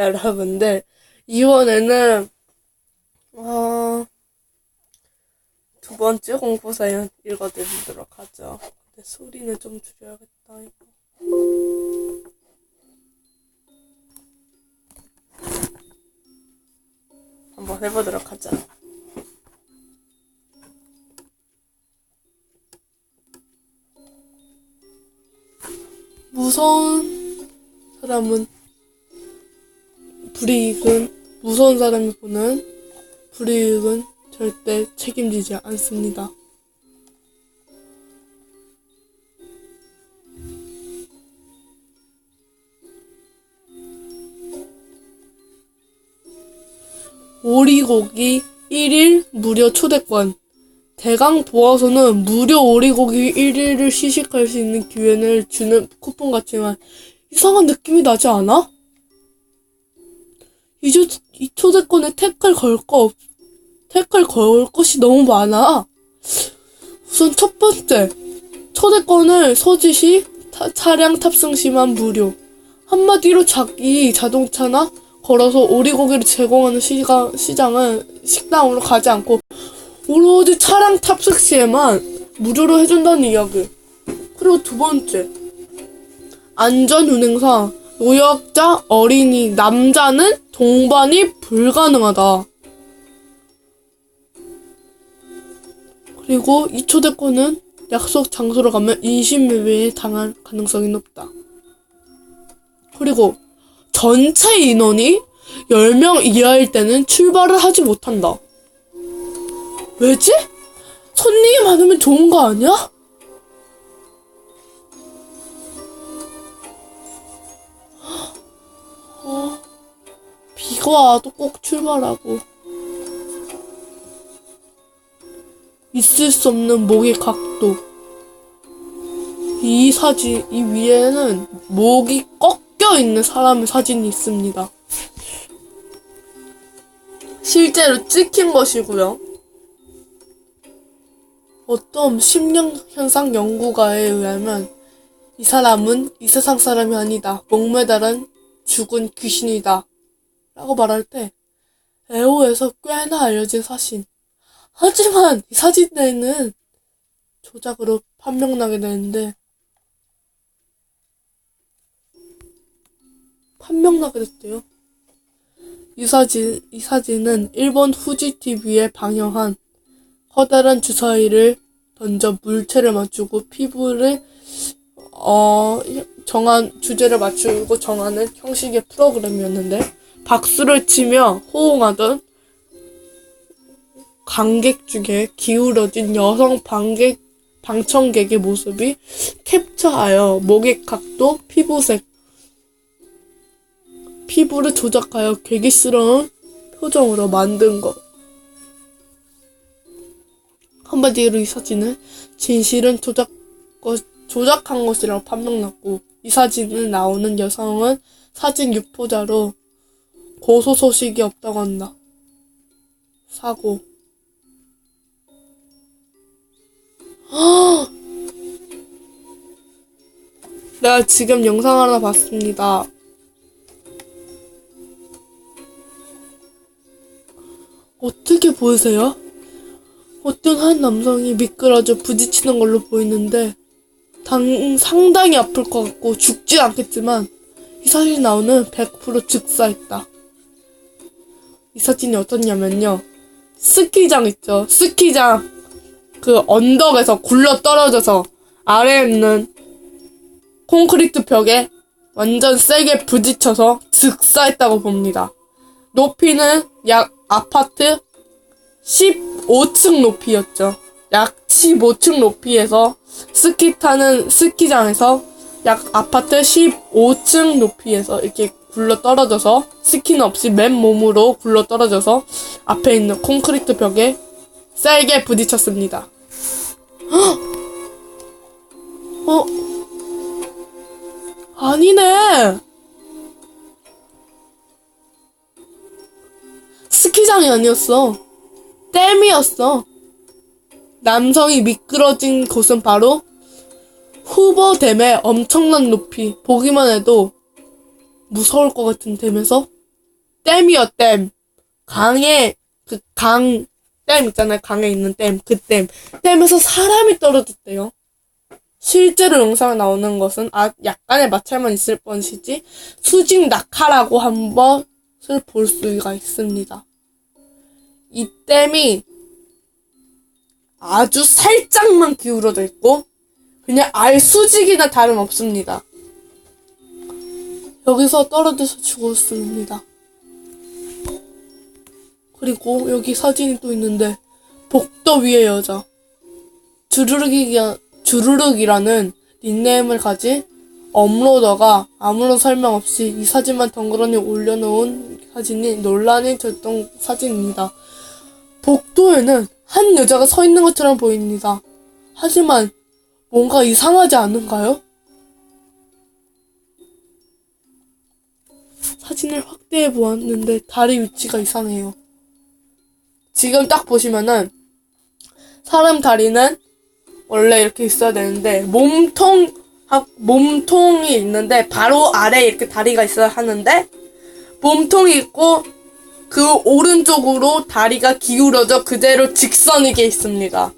여러분들 이번에는 어, 두 번째 공포 사연 읽어드리도록 하죠. 근데 소리는 좀 줄여야겠다. 한번 해보도록 하죠. 무서운 사람은 불이익은 무서운 사람이 보는 불이익은 절대 책임지지 않습니다. 오리고기 1일 무료 초대권. 대강 보아서는 무료 오리고기 1일을 시식할 수 있는 기회를 주는 쿠폰 같지만 이상한 느낌이 나지 않아? 이, 조, 이 초대권에 태클 걸 거, 없- 태클 걸 것이 너무 많아. 우선 첫 번째, 초대권을 소지 시 타- 차량 탑승 시만 무료. 한마디로 자기 자동차나 걸어서 오리고기를 제공하는 시가, 시장은 식당으로 가지 않고 오로지 차량 탑승 시에만 무료로 해준다는 이야기. 그리고 두 번째, 안전 운행상 노약자, 어린이, 남자는 동반이 불가능하다. 그리고 이 초대권은 약속 장소로 가면 인신매매에 당할 가능성이 높다. 그리고 전체 인원이 10명 이하일 때는 출발을 하지 못한다. 왜지? 손님이 많으면 좋은 거 아니야? 어, 비가 와도 꼭 출발하고. 있을 수 없는 목의 각도. 이 사진, 이 위에는 목이 꺾여 있는 사람의 사진이 있습니다. 실제로 찍힌 것이고요. 어떤 심령 현상 연구가에 의하면 이 사람은 이 세상 사람이 아니다. 목매달은 죽은 귀신이다. 라고 말할 때 애호에서 꽤나 알려진 사실. 하지만 이 사진에는 조작으로 판명나게 되는데 판명나게 됐대요. 이 사진, 이 사진은 일본 후지 TV에 방영한 커다란 주사위를 던져 물체를 맞추고 피부를 어 정한 주제를 맞추고 정하는 형식의 프로그램이었는데 박수를 치며 호응하던 관객 중에 기울어진 여성 방객 방청객의 모습이 캡처하여 목의 각도, 피부색, 피부를 조작하여 괴기스러운 표정으로 만든 것. 한마디로 이 사진은 진실은 조작, 것, 조작한 것이라고 판명났고, 이 사진에 나오는 여성은 사진 유포자로 고소 소식이 없다고 한다. 사고. 내가 지금 영상 하나 봤습니다. 어떻게 보이세요? 어떤 한 남성이 미끄러져 부딪히는 걸로 보이는데 당, 상당히 아플 것 같고 죽지 않겠지만 이 사진에 나오는 100% 즉사했다. 이 사진이 어떻냐면요. 스키장 있죠. 스키장 그 언덕에서 굴러 떨어져서 아래에 있는 콘크리트 벽에 완전 세게 부딪혀서 즉사했다고 봅니다. 높이는 약 아파트 15층 높이였죠. 약 15층 높이에서 스키 타는 스키장에서 약 아파트 15층 높이에서 이렇게 굴러 떨어져서 스키는 없이 맨몸으로 굴러 떨어져서 앞에 있는 콘크리트 벽에 세게 부딪혔습니다. 헉! 어? 아니네. 스키장이 아니었어. 댐이었어. 남성이 미끄러진 곳은 바로 후보댐의 엄청난 높이. 보기만 해도 무서울 것 같은 댐에서 댐이요, 댐. 강에, 그 강, 댐 있잖아요. 강에 있는 댐. 그 댐. 댐에서 사람이 떨어졌대요. 실제로 영상 나오는 것은 아, 약간의 마찰만 있을 뻔이지 수직 낙하라고 한 것을 볼 수가 있습니다. 이 댐이 아주 살짝만 기울어져 있고 그냥 아예 수직이나 다름없습니다. 여기서 떨어져서 죽었습니다. 그리고 여기 사진이 또 있는데 복도 위의 여자 주르륵이 주르륵이라는 닉네임을 가진 업로더가 아무런 설명 없이 이 사진만 덩그러니 올려놓은 사진이 논란이 됐던 사진입니다. 복도에는 한 여자가 서 있는 것처럼 보입니다. 하지만 뭔가 이상하지 않은가요? 사진을 확대해 보았는데 다리 위치가 이상해요. 지금 딱 보시면은 사람 다리는 원래 이렇게 있어야 되는데 몸통 하- 몸통이 있는데 바로 아래 이렇게 다리가 있어야 하는데 몸통이 있고 그 오른쪽으로 다리가 기울어져 그대로 직선이게 있습니다.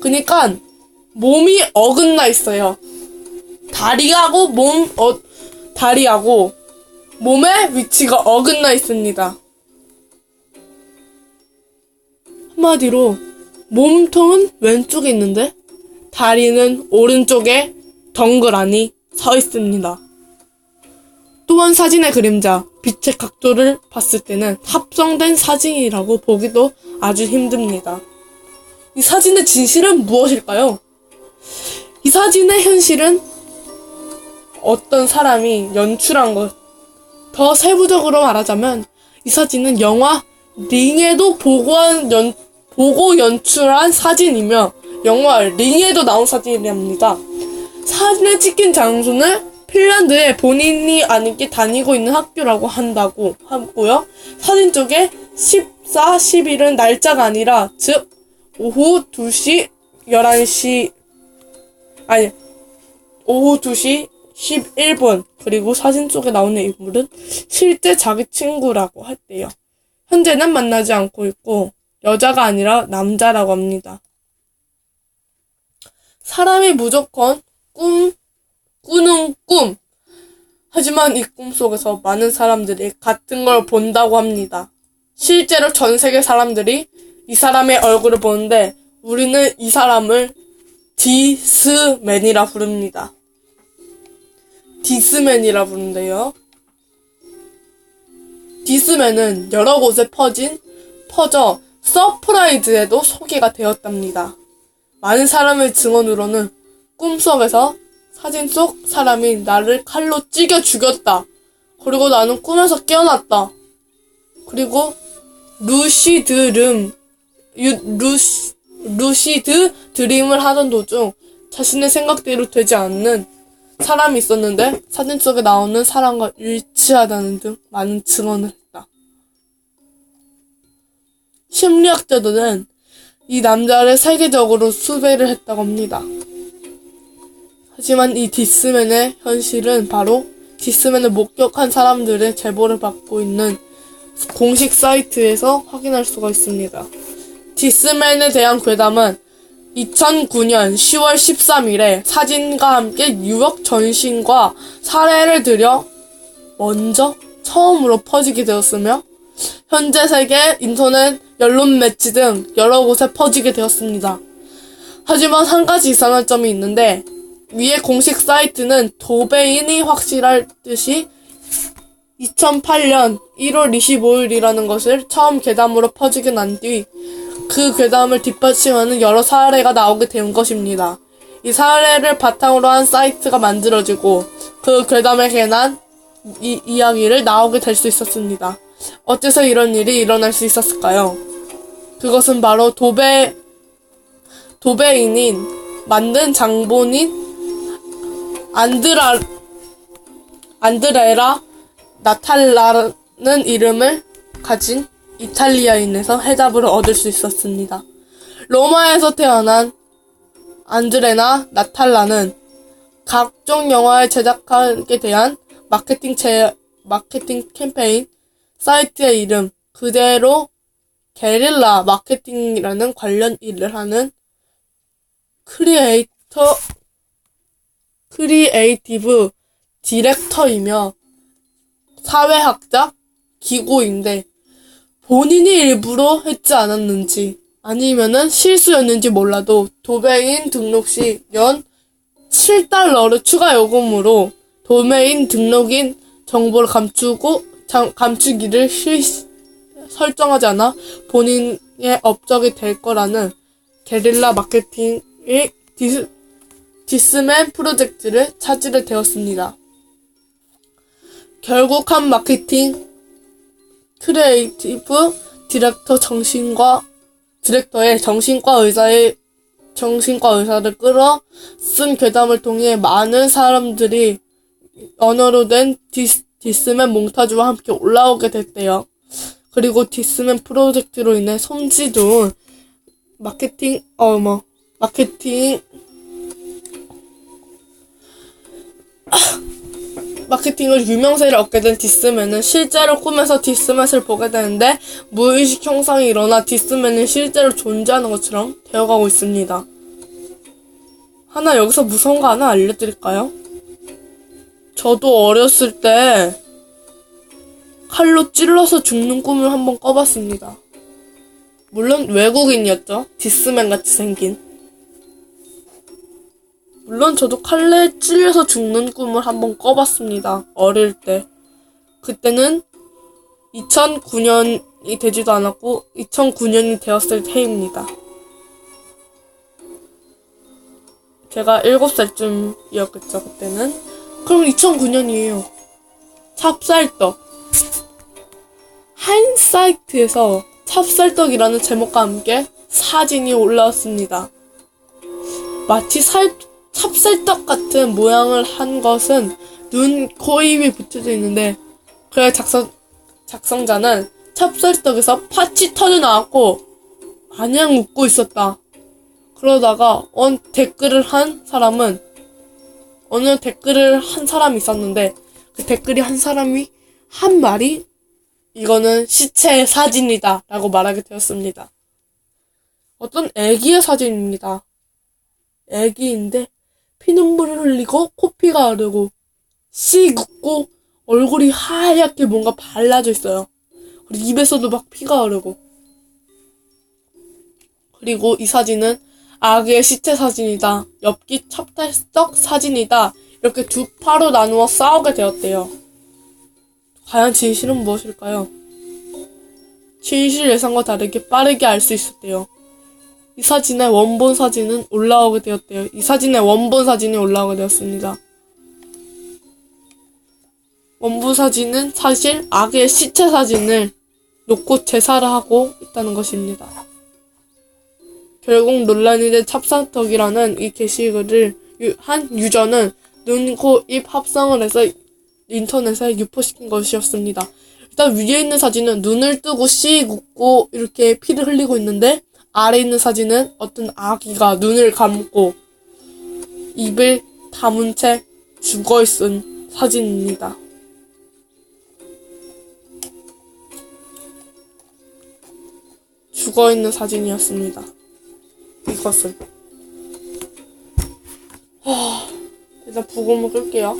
그니까 몸이 어긋나 있어요. 다리하고 몸, 어, 다리하고 몸의 위치가 어긋나 있습니다. 한마디로 몸통은 왼쪽에 있는데 다리는 오른쪽에 덩그라니 서 있습니다. 또한 사진의 그림자, 빛의 각도를 봤을 때는 합성된 사진이라고 보기도 아주 힘듭니다. 이 사진의 진실은 무엇일까요? 이 사진의 현실은 어떤 사람이 연출한 것. 더 세부적으로 말하자면 이 사진은 영화 링에도 보고한 연, 보고 연출한 사진이며 영화 링에도 나온 사진이랍니다. 사진을 찍힌 장소는 핀란드에 본인이 아니게 다니고 있는 학교라고 한다고 하고요. 사진 쪽에 14, 10일은 날짜가 아니라 즉 오후 2시, 11시 아니 오후 2시 11분 그리고 사진 속에 나오는 인물은 실제 자기 친구라고 했대요. 현재는 만나지 않고 있고 여자가 아니라 남자라고 합니다. 사람이 무조건 꿈, 꾸는 꿈. 하지만 이 꿈 속에서 많은 사람들이 같은 걸 본다고 합니다. 실제로 전 세계 사람들이 이 사람의 얼굴을 보는데 우리는 이 사람을 디스맨이라 부릅니다. 디스맨이라 부른대요. 디스맨은 여러 곳에 퍼진, 퍼져 서프라이즈에도 소개가 되었답니다. 많은 사람의 증언으로는 꿈속에서 사진 속 사람이 나를 칼로 찌겨 죽였다. 그리고 나는 꿈에서 깨어났다. 그리고 루시드름, 유, 루시, 루시드 드림을 하던 도중 자신의 생각대로 되지 않는 사람이 있었는데 사진 속에 나오는 사람과 일치하다는 등 많은 증언을 했다. 심리학자들은 이 남자를 세계적으로 수배를 했다고 합니다. 하지만 이 디스맨의 현실은 바로 디스맨을 목격한 사람들의 제보를 받고 있는 공식 사이트에서 확인할 수가 있습니다. 디스맨에 대한 괴담은 2009년 10월 13일에 사진과 함께 유역 전신과 사례를 들여 먼저 처음으로 퍼지게 되었으며 현재 세계 인터넷 연론 매치 등 여러 곳에 퍼지게 되었습니다. 하지만 한 가지 이상한 점이 있는데 위의 공식 사이트는 도배인이 확실할 듯이 2008년 1월 25일이라는 것을 처음 괴담으로 퍼지게 난 뒤 그 괴담을 뒷받침하는 여러 사례가 나오게 된 것입니다. 이 사례를 바탕으로 한 사이트가 만들어지고 그 괴담에 관한 이 이야기를 나오게 될 수 있었습니다. 어째서 이런 일이 일어날 수 있었을까요? 그것은 바로 도배 도배인인 만든 장본인 안드라 안드레라 나탈라는 이름을 가진 이탈리아인에서 해답을 얻을 수 있었습니다. 로마에서 태어난 안드레나 나탈라는 각종 영화를 제작하게 대한 마케팅 제, 마케팅 캠페인 사이트의 이름 그대로 게릴라 마케팅이라는 관련 일을 하는 크리에이터 크리에이티브 디렉터이며 사회학자 기고인데 본인이 일부러 했지 않았는지 아니면은 실수였는지 몰라도 도메인 등록 시 연 7달러를 추가 요금으로 도메인 등록인 정보를 감추고 장- 감추기를 실 설정하지 않아 본인의 업적이 될 거라는 게릴라 마케팅의 디스, 디스맨 프로젝트를 차지를 되었습니다. 결국 한 마케팅 크리에이티브 디렉터 정신과 디렉터의 정신과 의사의 정신과 의사를 끌어 쓴 괴담을 통해 많은 사람들이 언어로 된 디스, 디스맨 몽타주와 함께 올라오게 됐대요. 그리고 디스맨 프로젝트로 인해 손지 좋은 마케팅 어뭐 마케팅 마케팅을 유명세를 얻게 된 디스맨은 실제로 꿈에서 디스맨을 보게 되는데 무의식 형상이 일어나 디스맨은 실제로 존재하는 것처럼 되어가고 있습니다. 하나 여기서 무서운 거 하나 알려드릴까요? 저도 어렸을 때 칼로 찔러서 죽는 꿈을 한번 꿔봤습니다. 물론 외국인이었죠. 디스맨 같이 생긴. 물론 저도 칼에 찔려서 죽는 꿈을 한번 꿔봤습니다. 어릴 때. 그때는 2009년이 되지도 않았고 2009년이 되었을 때입니다. 제가 7살쯤이었겠죠, 그때는. 그럼 2009년이에요. 찹쌀떡. 한 사이트에서 찹쌀떡이라는 제목과 함께 사진이 올라왔습니다. 마치 살, 찹쌀떡 같은 모양을 한 것은 눈, 코, 입이 붙여져 있는데, 그래 작성, 작성자는 찹쌀떡에서 팥이 터져 나왔고, 마냥 웃고 있었다. 그러다가, 언 댓글을 한 사람은, 어느 댓글을 한 사람이 있었는데, 그 댓글이 한 사람이 한 말이, 이거는 시체의 사진이다. 라고 말하게 되었습니다. 어떤 애기의 사진입니다. 애기인데, 피눈물을 흘리고 코피가 흐르고 씨 긋고 얼굴이 하얗게 뭔가 발라져 있어요. 그리고 입에서도 막 피가 흐르고 그리고 이 사진은 아기의 시체 사진이다. 엽기 찹쌀떡 사진이다. 이렇게 두 파로 나누어 싸우게 되었대요. 과연 진실은 무엇일까요? 진실 예상과 다르게 빠르게 알 수 있었대요. 이 사진의 원본 사진은 올라오게 되었대요. 이 사진의 원본 사진이 올라오게 되었습니다. 원본 사진은 사실 악의 시체 사진을 놓고 제사를 하고 있다는 것입니다. 결국 논란이 된 찹쌀떡이라는 이 게시글을 유- 한 유저는 눈, 코, 입 합성을 해서 인터넷에 유포시킨 것이었습니다. 일단 위에 있는 사진은 눈을 뜨고 씨 긋고 이렇게 피를 흘리고 있는데 아래 있는 사진은 어떤 아기가 눈을 감고 입을 다문 채 죽어 있은 사진입니다. 죽어 있는 사진이었습니다. 이것은. 하, 일단 부금을 끌게요.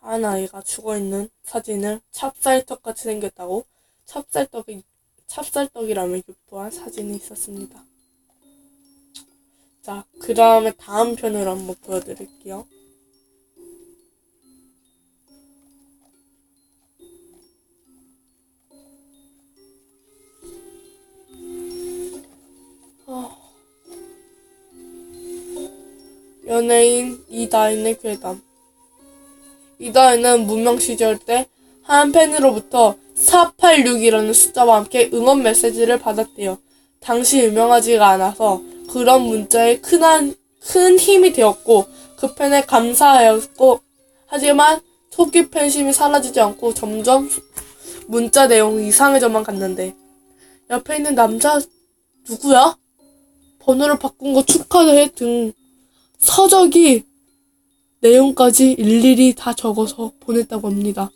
한 아이가 죽어 있는 사진을 찹쌀떡 같이 생겼다고 찹쌀떡이 찹쌀떡이라며 유포한 사진이 있었습니다. 자, 그 다음에 다음 편을 한번 보여드릴게요. 아. 연예인 이다인의 괴담. 이다인은 무명 시절 때 한 팬으로부터 486이라는 숫자와 함께 응원 메시지를 받았대요. 당시 유명하지가 않아서 그런 문자에 큰, 한, 큰 힘이 되었고 그 팬에 감사하였고 하지만 초기 팬심이 사라지지 않고 점점 문자 내용이 이상해져만 갔는데 옆에 있는 남자 누구야? 번호를 바꾼 거 축하해 등 서적이 내용까지 일일이 다 적어서 보냈다고 합니다.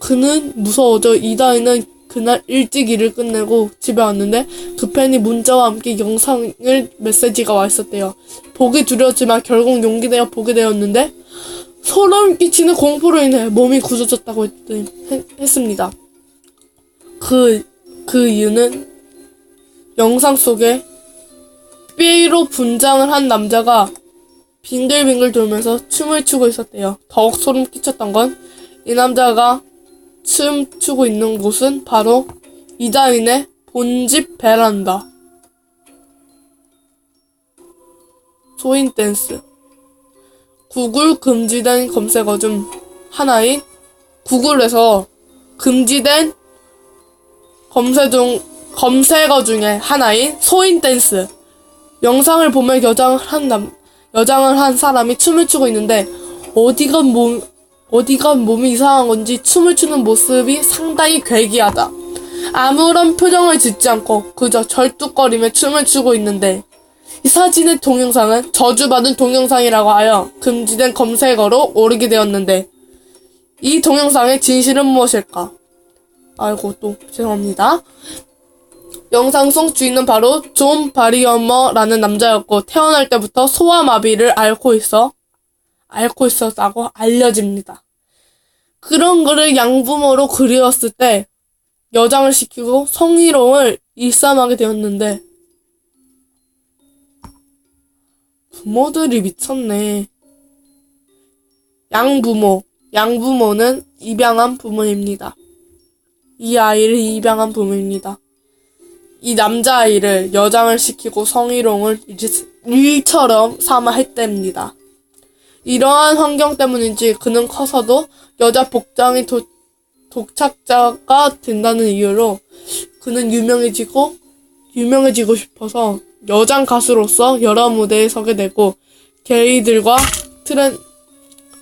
그는 무서워져 이다희는 그날 일찍 일을 끝내고 집에 왔는데 급행이 문자와 함께 영상을 메시지가 와 있었대요. 보기 두려웠지만 결국 용기 내어 보게 되었는데 소름 끼치는 공포로 인해 몸이 굳어졌다고 했, 했습니다. 그, 그 이유는 영상 속에 삐로 분장을 한 남자가 빙글빙글 돌면서 춤을 추고 있었대요. 더욱 소름 끼쳤던 건 이 남자가 춤추고 있는 곳은 바로 이다인의 본집 베란다. 소인 댄스. 구글 금지된 검색어 중 하나인 구글에서 금지된 검색 중 검색어 중에 하나인 소인 댄스. 영상을 보면 여장을 한 남, 여장을 한 사람이 춤을 추고 있는데 어디가 몸 어디가 몸이 이상한 건지 춤을 추는 모습이 상당히 괴기하다. 아무런 표정을 짓지 않고 그저 절뚝거리며 춤을 추고 있는데 이 사진의 동영상은 저주받은 동영상이라고 하여 금지된 검색어로 오르게 되었는데 이 동영상의 진실은 무엇일까? 아이고 또 죄송합니다. 영상 속 주인은 바로 존 바리어머라는 남자였고 태어날 때부터 소아마비를 앓고 있어 앓고 있었다고 알려집니다. 그런 그를 양부모로 그리웠을 때 여장을 시키고 성희롱을 일삼하게 되었는데 부모들이 미쳤네. 양부모, 양부모는 입양한 부모입니다. 이 아이를 입양한 부모입니다. 이 남자아이를 여장을 시키고 성희롱을 일처럼 삼아 했답니다. 이러한 환경 때문인지 그는 커서도 여자 복장이 도, 독착자가 된다는 이유로 그는 유명해지고 유명해지고 싶어서 여장 가수로서 여러 무대에 서게 되고 게이들과 트렌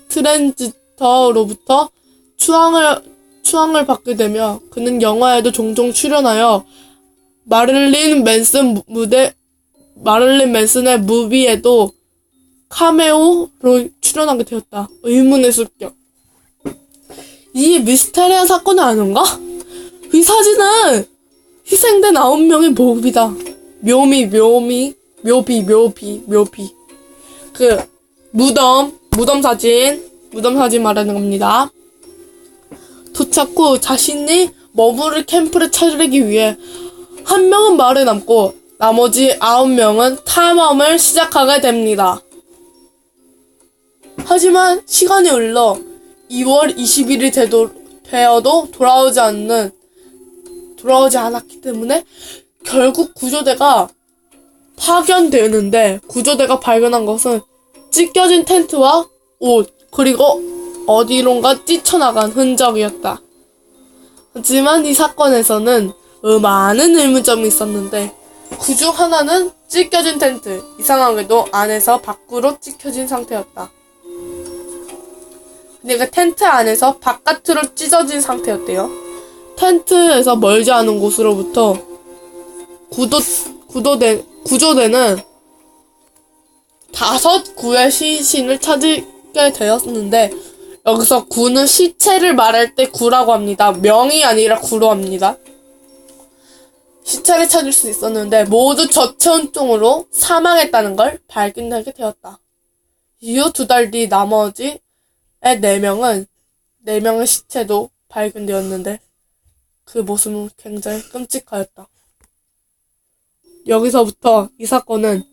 트랜지터로부터 추앙을 추앙을 받게 되며 그는 영화에도 종종 출연하여 마릴린 맨슨 무대 마릴린 맨슨의 무비에도 카메오로 출연하게 되었다. 의문의 습격. 이 미스테리한 사건은 아닌가? 이 사진은 희생된 아홉 명의 모습이다. 묘미, 묘미, 묘비, 묘비, 묘비. 그, 무덤, 무덤 사진, 무덤 사진 말하는 겁니다. 도착 후 자신이 머무를 캠프를 찾으기 위해 한 명은 마을에 남고 나머지 아홉 명은 탐험을 시작하게 됩니다. 하지만 시간이 흘러 2월 20일이 되도, 되어도 돌아오지 않는 돌아오지 않았기 때문에 결국 구조대가 파견되는데 구조대가 발견한 것은 찢겨진 텐트와 옷 그리고 어디론가 뛰쳐나간 흔적이었다. 하지만 이 사건에서는 많은 의문점이 있었는데 그중 하나는 찢겨진 텐트 이상하게도 안에서 밖으로 찢겨진 상태였다. 내가 텐트 안에서 바깥으로 찢어진 상태였대요. 텐트에서 멀지 않은 곳으로부터 구도, 구도대, 구조대는 다섯 구의 시신을 찾게 되었는데, 여기서 구는 시체를 말할 때 구라고 합니다. 명이 아니라 구로 합니다. 시체를 찾을 수 있었는데, 모두 저체온증으로 사망했다는 걸 발견하게 되었다. 이후 두 달 뒤 나머지 네 명은 네 명의 시체도 발견되었는데 그 모습은 굉장히 끔찍하였다. 여기서부터 이 사건은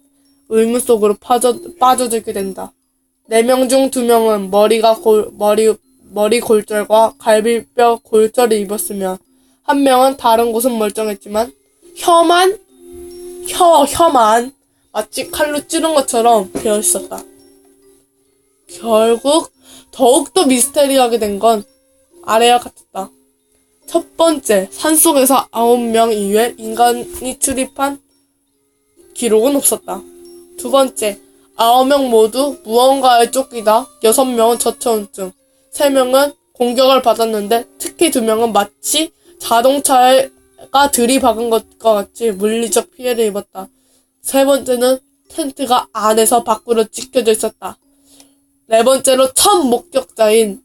의문 속으로 빠져, 빠져들게 된다. 네명중두 명은 머리가 골, 머리, 머리 골절과 갈비뼈 골절을 입었으며 한 명은 다른 곳은 멀쩡했지만 혀만 혀 혀만 마치 칼로 찌른 것처럼 되어 있었다. 결국 더욱더 미스테리하게 된 건 아래와 같았다. 첫 번째, 산속에서 아홉 명 이외 인간이 출입한 기록은 없었다. 두 번째, 아홉 명 모두 무언가에 쫓기다 여섯 명은 저체온증, 세 명은 공격을 받았는데 특히 두 명은 마치 자동차가 들이박은 것과 같이 물리적 피해를 입었다. 세 번째는 텐트가 안에서 밖으로 찢겨져 있었다. 네 번째로 첫 목격자인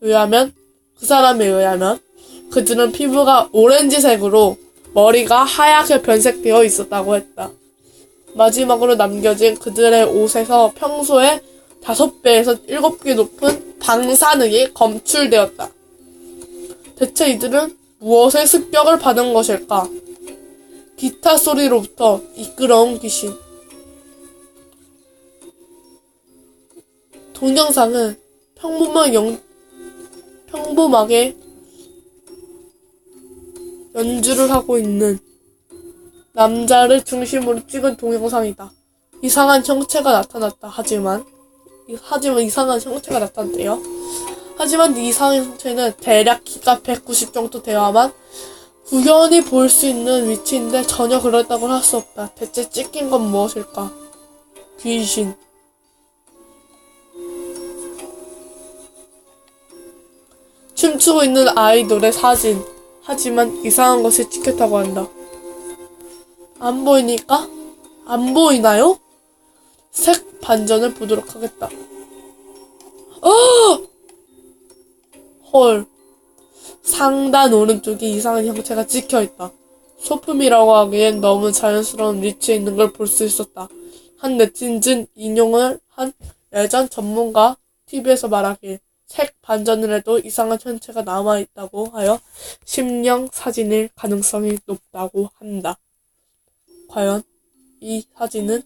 의하면 그 사람에 의하면 그들은 피부가 오렌지색으로 머리가 하얗게 변색되어 있었다고 했다. 마지막으로 남겨진 그들의 옷에서 평소에 다섯 배에서 일곱 배 높은 방사능이 검출되었다. 대체 이들은 무엇의 습격을 받은 것일까? 기타 소리로부터 이끌어온 귀신. 동영상은 평범한 영, 평범하게 연주를 하고 있는 남자를 중심으로 찍은 동영상이다. 이상한 형체가 나타났다. 하지만 이- 하지만 이상한 형체가 나타났대요. 하지만 이 이상한 형체는 대략 키가 190 정도 되어야만 우연히 볼 수 있는 위치인데 전혀 그렇다고 할 수 없다. 대체 찍힌 건 무엇일까? 귀신. 춤추고 있는 아이돌의 사진. 하지만 이상한 것이 찍혔다고 한다. 안 보이니까? 안 보이나요? 색 반전을 보도록 하겠다. 어! 헐. 상단 오른쪽에 이상한 형체가 찍혀 있다. 소품이라고 하기엔 너무 자연스러운 위치에 있는 걸 볼 수 있었다. 한 네티즌 인용을 한 예전 전문가 TV에서 말하길 색 반전을 해도 이상한 형체가 남아있다고 하여 심령 사진일 가능성이 높다고 한다. 과연 이 사진은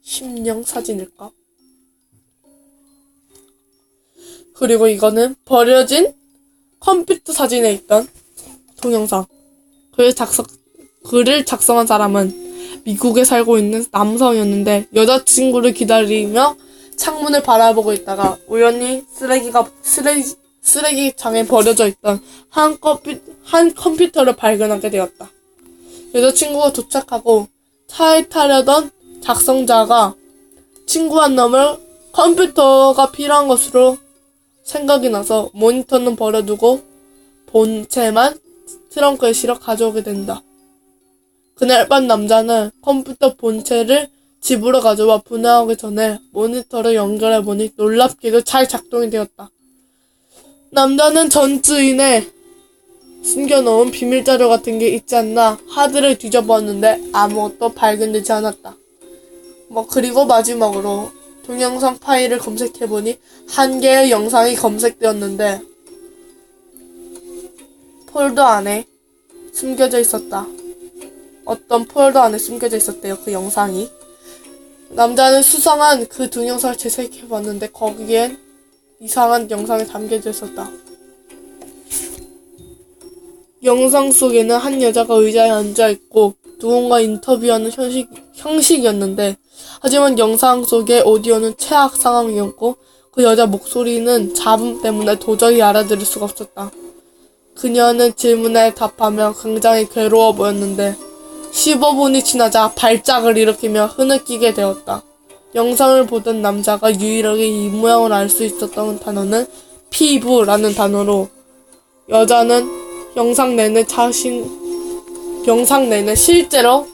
심령 사진일까? 그리고 이거는 버려진 컴퓨터 사진에 있던 동영상. 글 작성, 글을 작성한 사람은 미국에 살고 있는 남성이었는데 여자친구를 기다리며 창문을 바라보고 있다가 우연히 쓰레기가, 쓰레기, 쓰레기장에 버려져 있던 한 컴퓨, 한 컴퓨터를 발견하게 되었다. 여자친구가 도착하고 차에 타려던 작성자가 친구 한 놈을 컴퓨터가 필요한 것으로 생각이 나서 모니터는 버려두고 본체만 트렁크에 실어 가져오게 된다. 그날 밤 남자는 컴퓨터 본체를 집으로 가져와 분해하기 전에 모니터를 연결해 보니 놀랍게도 잘 작동이 되었다. 남자는 전 주인의 숨겨놓은 비밀 자료 같은 게 있지 않나 하드를 뒤져보았는데 아무것도 발견되지 않았다. 뭐 그리고 마지막으로 동영상 파일을 검색해보니 한 개의 영상이 검색되었는데 폴더 안에 숨겨져 있었다. 어떤 폴더 안에 숨겨져 있었대요. 그 영상이. 남자는 수상한 그 동영상을 재색해봤는데 거기엔 이상한 영상이 담겨져 있었다. 영상 속에는 한 여자가 의자에 앉아있고 누군가 인터뷰하는 형식, 형식이었는데 하지만 영상 속의 오디오는 최악 상황이었고 그 여자 목소리는 잡음 때문에 도저히 알아들을 수가 없었다. 그녀는 질문에 답하며 굉장히 괴로워 보였는데 15분이 지나자 발작을 일으키며 흐느끼게 되었다. 영상을 보던 남자가 유일하게 이 모양을 알 수 있었던 단어는 피부라는 단어로 여자는 영상 내내 자신 영상 내내 실제로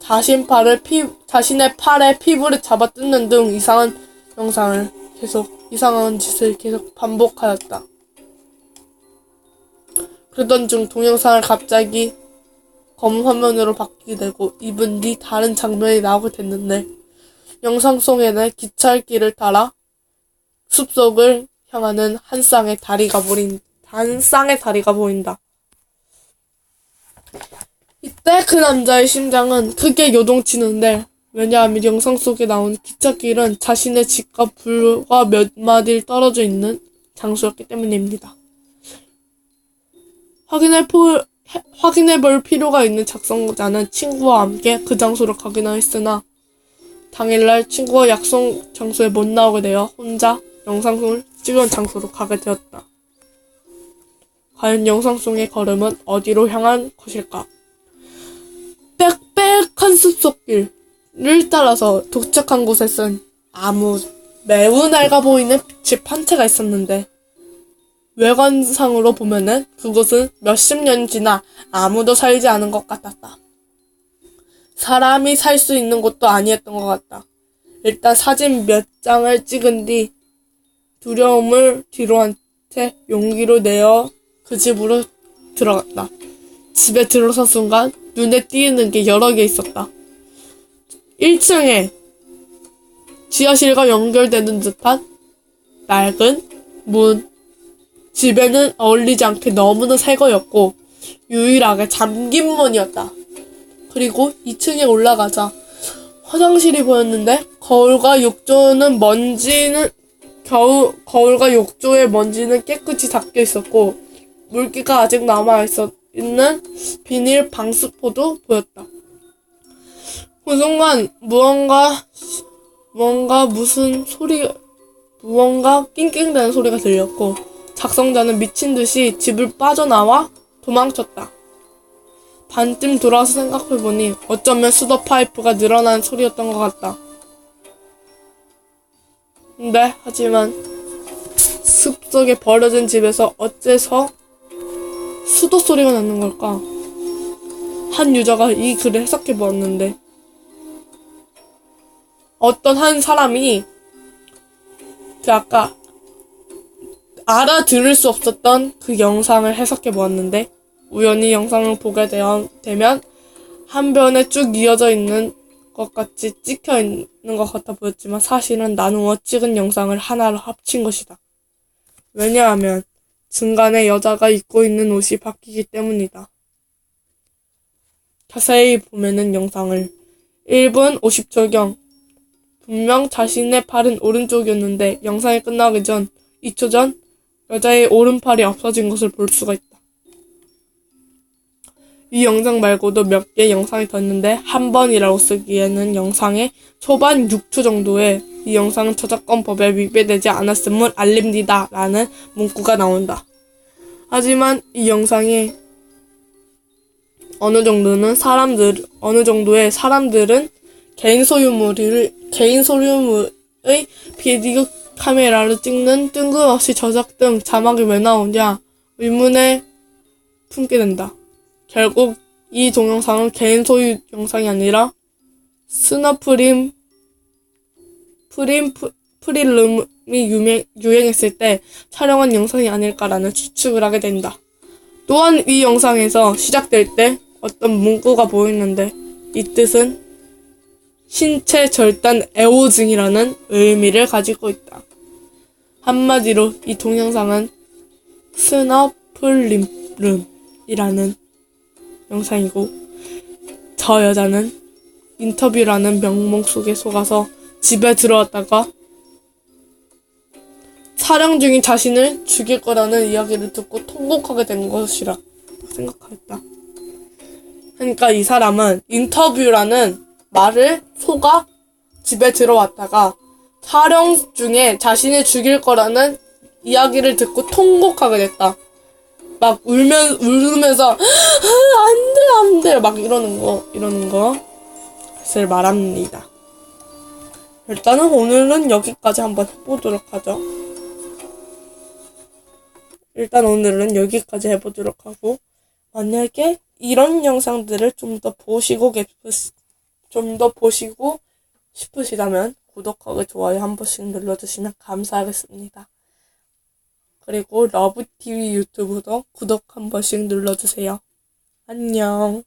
자신 팔을 피 자신의 팔에 피부를 잡아 뜯는 등 이상한 영상을 계속 이상한 짓을 계속 반복하였다. 그러던 중 동영상을 갑자기 검은 화면으로 바뀌게 되고 2분 뒤 다른 장면이 나오게 됐는데 영상 속에는 기차길을 따라 숲속을 향하는 한 쌍의 다리가 보인 한 쌍의 다리가 보인다. 이때 그 남자의 심장은 크게 요동치는데 왜냐하면 영상 속에 나온 기찻길은 자신의 집과 불과 몇 마디를 떨어져 있는 장소였기 때문입니다. 확인할 포, 확인해 볼 필요가 있는 작성자는 친구와 함께 그 장소로 가기나 했으나 당일날 친구와 약속 장소에 못 나오게 되어 혼자 영상을 찍은 장소로 가게 되었다. 과연 영상 속의 걸음은 어디로 향한 것일까? 빽빽한 숲속길을 따라서 도착한 곳에선 아무 매우 낡아 보이는 집 한 채가 있었는데 외관상으로 보면은 그곳은 몇십 년 지나 아무도 살지 않은 것 같았다. 사람이 살 수 있는 곳도 아니었던 것 같다. 일단 사진 몇 장을 찍은 뒤 두려움을 뒤로 한 채 용기로 내어 그 집으로 들어갔다. 집에 들어선 순간 눈에 띄는 게 여러 개 있었다. 1층에 지하실과 연결되는 듯한 낡은 문. 집에는 어울리지 않게 너무나 새 거였고 유일하게 잠긴 문이었다. 그리고 2층에 올라가자 화장실이 보였는데 거울과 욕조는 먼지는 겨우 거울과 욕조의 먼지는 깨끗이 닦여 있었고 물기가 아직 남아 있는 비닐 방수포도 보였다. 그 순간 무언가 무언가 무슨 소리 무언가 낑낑대는 소리가 들렸고 작성자는 미친 듯이 집을 빠져나와 도망쳤다. 반쯤 돌아서 생각해보니 어쩌면 수도 파이프가 늘어난 소리였던 것 같다. 근데 하지만 숲속에 버려진 집에서 어째서 수도 소리가 나는 걸까? 한 유저가 이 글을 해석해 보았는데 어떤 한 사람이 그 아까 알아들을 수 없었던 그 영상을 해석해 보았는데 우연히 영상을 보게 되면 한 변에 쭉 이어져 있는 것 같이 찍혀 있는 것 같아 보였지만 사실은 나누어 찍은 영상을 하나로 합친 것이다. 왜냐하면 중간에 여자가 입고 있는 옷이 바뀌기 때문이다. 자세히 보면은 영상을 1분 50초경 분명 자신의 팔은 오른쪽이었는데 영상이 끝나기 전 2초 전 여자의 오른팔이 없어진 것을 볼 수가 있다. 이 영상 말고도 몇 개 영상이 더 있는데 한 번이라고 쓰기에는 영상의 초반 6초 정도에 이 영상은 저작권법에 위배되지 않았음을 알립니다 라는 문구가 나온다. 하지만 이 영상이 어느 정도는 사람들, 어느 정도의 사람들은 개인 소유물을, 개인 소유물의 비디오 카메라를 찍는 뜬금없이 저작 등 자막이 왜 나오냐 의문에 품게 된다. 결국 이 동영상은 개인 소유 영상이 아니라 스너프림 프림 프- 프릴름이 유명, 유행했을 때 촬영한 영상이 아닐까라는 추측을 하게 된다. 또한 이 영상에서 시작될 때 어떤 문구가 보이는데 이 뜻은 신체 절단 애호증이라는 의미를 가지고 있다. 한마디로 이 동영상은 스너플림름이라는 영상이고 저 여자는 인터뷰라는 명목 속에 속아서 집에 들어왔다가 촬영 중인 자신을 죽일 거라는 이야기를 듣고 통곡하게 된 것이라 생각했다. 그러니까 이 사람은 인터뷰라는 말을 속아 집에 들어왔다가 촬영 중에 자신을 죽일 거라는 이야기를 듣고 통곡하게 됐다. 막 울면 울면서 안돼 안돼 막 이러는 거 이러는 것을 말합니다. 일단은 오늘은 여기까지 한번 해보도록 하죠. 일단 오늘은 여기까지 해보도록 하고 만약에 이런 영상들을 좀 더 보시고 좀 더 보시고 싶으시다면 구독하기 좋아요 한 번씩 눌러주시면 감사하겠습니다. 그리고 러브TV 유튜브도 구독 한 번씩 눌러주세요. 안녕.